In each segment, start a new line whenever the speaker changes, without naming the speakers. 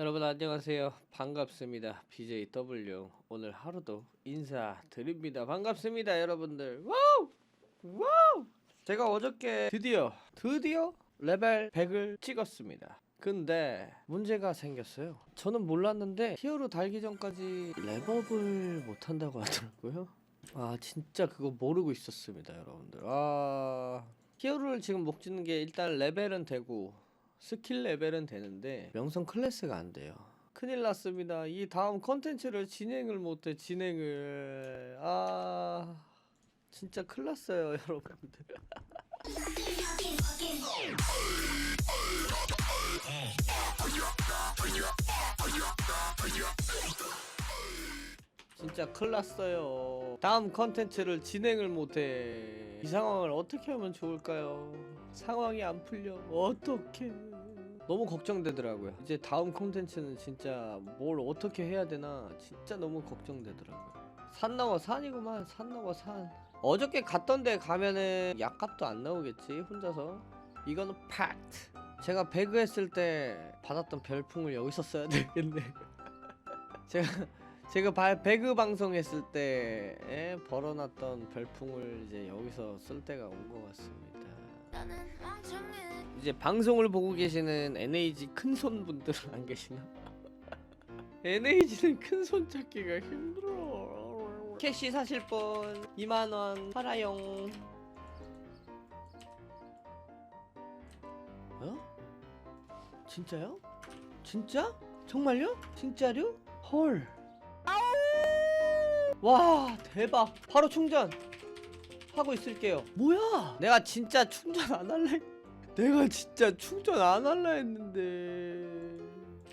여러분 안녕하세요. 반갑습니다. BJ W 오늘 하루도 인사드립니다. 반갑습니다, 여러분들. 와우! 와우! 제가 어저께 드디어 드디어 레벨 100을 찍었습니다. 근데 문제가 생겼어요. 저는 몰랐는데 히어로 달기 전까지 랩업을 못 한다고 하더라고요. 아 진짜 그거 모르고 있었습니다, 여러분들. 아 히어로를 지금 못 찍는 게 일단 레벨은 되고 스킬 레벨은 되는데 명성 클래스가 안 돼요. 큰일 났습니다. 이 다음 컨텐츠를 진행을 못해 진행을 아 진짜 큰일 났어요 여러분들. 진짜 큰일 났어요. 다음 컨텐츠를 진행을 못해. 이 상황을 어떻게 하면 좋을까요? 상황이 안 풀려. 어떻게? 너무 걱정되더라고요. 이제 다음 컨텐츠는 진짜 뭘 어떻게 해야 되나 진짜 너무 걱정되더라고요. 산 넘어 산이구만. 산 넘어 산. 어저께 갔던 데 가면은 약값도 안 나오겠지 혼자서. 이거는 팩트. 제가 배그 했을 때 받았던 별풍을 여기서 써야 되겠네. 제가 제가 바, 배그 방송 했을 때 에, 벌어놨던 별풍을 이제 여기서 쓸 때가 온 것 같습니다. 이제 방송을 보고 계시는 NAG 큰손 분들 안 계시나? NAG는 큰손 찾기가 힘들어. 캐시 사실 분 2만 원 팔아용. 어? 진짜요? 진짜? 정말요? 진짜요? 헐. 와 대박. 바로 충전 하고 있을게요. 뭐야? 내가 진짜 충전 안 할래? 내가 진짜 충전 안 할라 했는데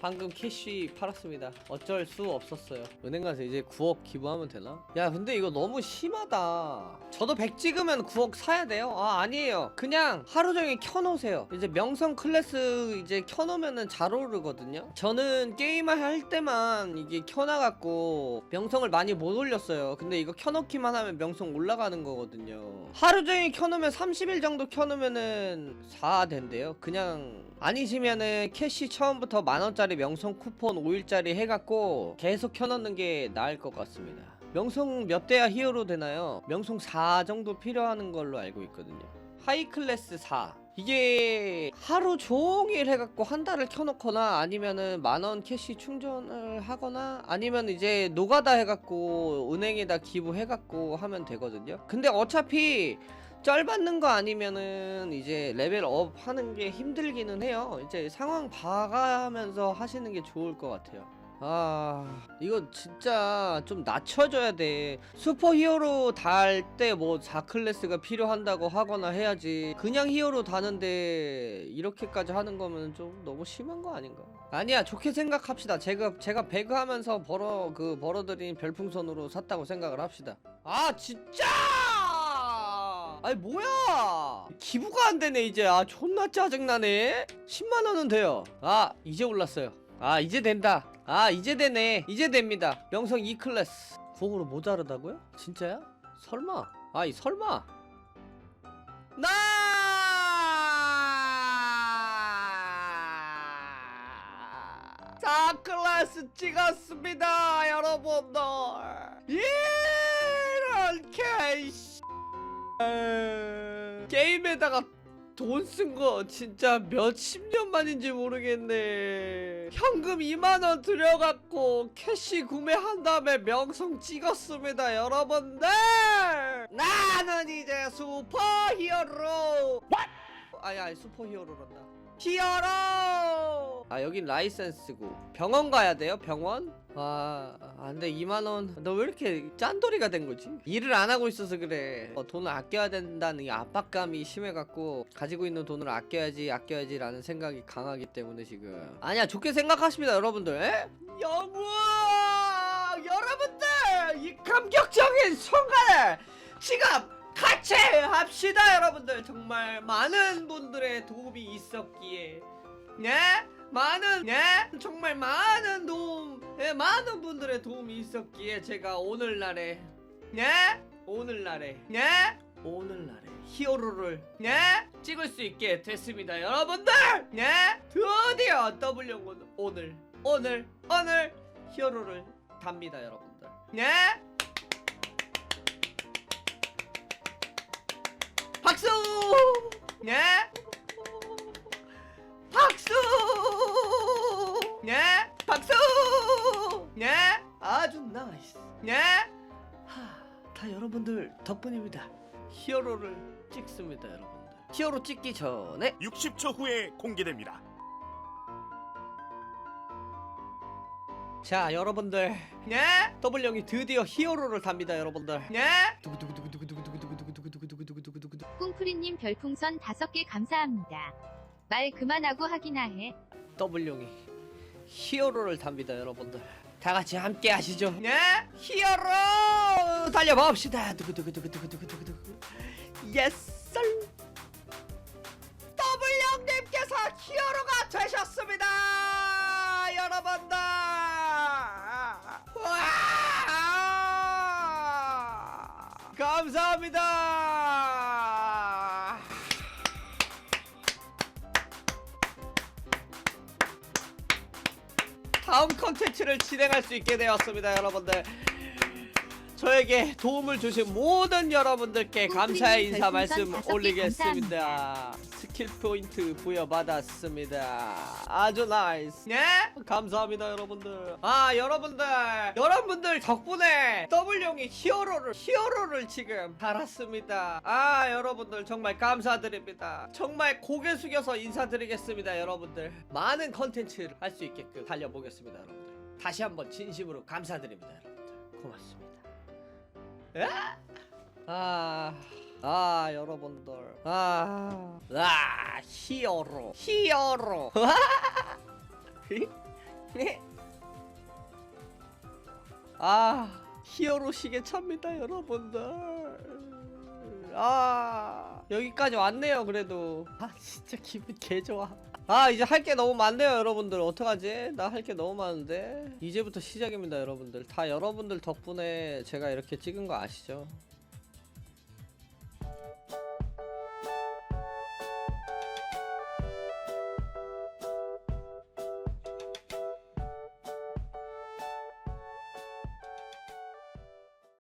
방금 캐시 팔았습니다. 어쩔 수 없었어요. 은행 가서 이제 9억 기부하면 되나? 야 근데 이거 너무 심하다. 저도 100 찍으면 9억 사야 돼요? 아 아니에요. 그냥 하루 종일 켜놓으세요. 이제 명성 클래스 이제 켜놓으면은 잘 오르거든요? 저는 게임을 할 때만 이게 켜놔갖고 명성을 많이 못 올렸어요. 근데 이거 켜놓기만 하면 명성 올라가는 거거든요. 하루 종일 켜놓으면 30일 정도 켜놓으면은 4 된대요? 그냥 아니시면은 캐시 처음부터 만원짜리 명성 쿠폰 5일짜리 해갖고 계속 켜놓는 게 나을 것 같습니다. 명성 몇 대야 히어로 되나요? 명성 4 정도 필요하는 걸로 알고 있거든요. 하이 클래스 4 이게 하루 종일 해갖고 한 달을 켜놓거나 아니면은 만원 캐시 충전을 하거나 아니면 이제 노가다 해갖고 은행에다 기부해갖고 하면 되거든요. 근데 어차피 쩔 받는 거 아니면은 이제 레벨 업 하는 게 힘들기는 해요. 이제 상황 봐가면서 하시는 게 좋을 것 같아요. 아 이거 진짜 좀 낮춰줘야 돼. 슈퍼 히어로 달 때 뭐 4클래스가 필요한다고 하거나 해야지. 그냥 히어로 다는데 이렇게까지 하는 거면 좀 너무 심한 거 아닌가? 아니야 좋게 생각합시다. 제가 제가 배그 하면서 벌어 그 벌어들인 별풍선으로 샀다고 생각을 합시다. 아 진짜 아니 뭐야? 기부가 안 되네 이제. 아 존나 짜증나네. 10만원은 돼요. 아 이제 올랐어요. 아 이제 된다. 아 이제 되네. 이제 됩니다. 명성 2클래스. 9억으로 모자르다고요? 진짜야? 설마? 아이 설마. 나! 4클래스 찍었습니다 여러분들. 케이씨 게임에다가 돈 쓴 거 진짜 몇십 년 만인지 모르겠네. 현금 2만원 들여갖고 캐시 구매한 다음에 명성 찍었습니다, 여러분들! 나는 이제 슈퍼히어로! 아니, 아니, 슈퍼히어로란다. 히어로! 아, 여긴 라이센스고. 병원 가야 돼요, 병원? 아, 안 돼, 2만원. 너 왜 이렇게 짠돌이가 된 거지? 일을 안 하고 있어서 그래. 어, 돈을 아껴야 된다는 이 압박감이 심해갖고, 가지고 있는 돈을 아껴야지, 아껴야지 라는 생각이 강하기 때문에 지금. 아니야, 좋게 생각하십니다, 여러분들. 에? 여보! 여러분들! 이 감격적인 순간을 지금 같이 합시다, 여러분들. 정말 많은 분들의 도움이 있었기에. 네? 많은 예? 정말 많은 도움 예, 많은 분들의 도움이 있었기에 제가 오늘날에 예? 오늘날에 예? 오늘날에 히어로를 예? 찍을 수 있게 됐습니다 여러분들 예? 드디어 W1 오늘 오늘 오늘 히어로를 답니다 여러분들 네 박수 네 박수 네 박수 네 아주 나이스 네다 여러분들 덕분입니다 히어로를 찍습니다 여러분들 히어로 찍기 전에
60초 후에 공개됩니다.
자 여러분들 네 더블 형이 드디어 히어로를 답니다 여러분들 네 두구두구두구두구두구두구두구두구두구두구두구두구두구
꿍프리님 별풍선 5개 감사합니다. 말 그만하고 하기나 해.
더블 형이 히어로를 답니다 여러분들 다 같이 함께 하시죠. 네? 히어로! 달려봅시다. 두구두구두구두구두구두구두구. 예스 더블 형님께서 히어로가 되셨습니다. 여러분들 다음 컨텐츠를 진행할 수 있게 되었습니다 여러분들. 저에게 도움을 주신 모든 여러분들께 감사의 인사 말씀 올리겠습니다 스킬 포인트 부여받았습니다. 아주 나이스. 네? 감사합니다 여러분들. 아 여러분들. 여러분들 덕분에 더블용이 히어로를 히어로를 지금 달았습니다. 아 여러분들 정말 감사드립니다. 정말 고개 숙여서 인사드리겠습니다 여러분들. 많은 컨텐츠를 할 수 있게끔 달려보겠습니다 여러분들. 다시 한번 진심으로 감사드립니다 여러분들. 고맙습니다. 에? 아, 아 여러분들. 아, 아 히어로 히어로. 아 히어로 시계 찹니다 여러분들. 아 여기까지 왔네요 그래도. 아 진짜 기분 개 좋아. 아 이제 할 게 너무 많네요 여러분들. 어떡하지? 나 할 게 너무 많은데. 이제부터 시작입니다 여러분들. 다 여러분들 덕분에 제가 이렇게 찍은 거 아시죠 Thank you.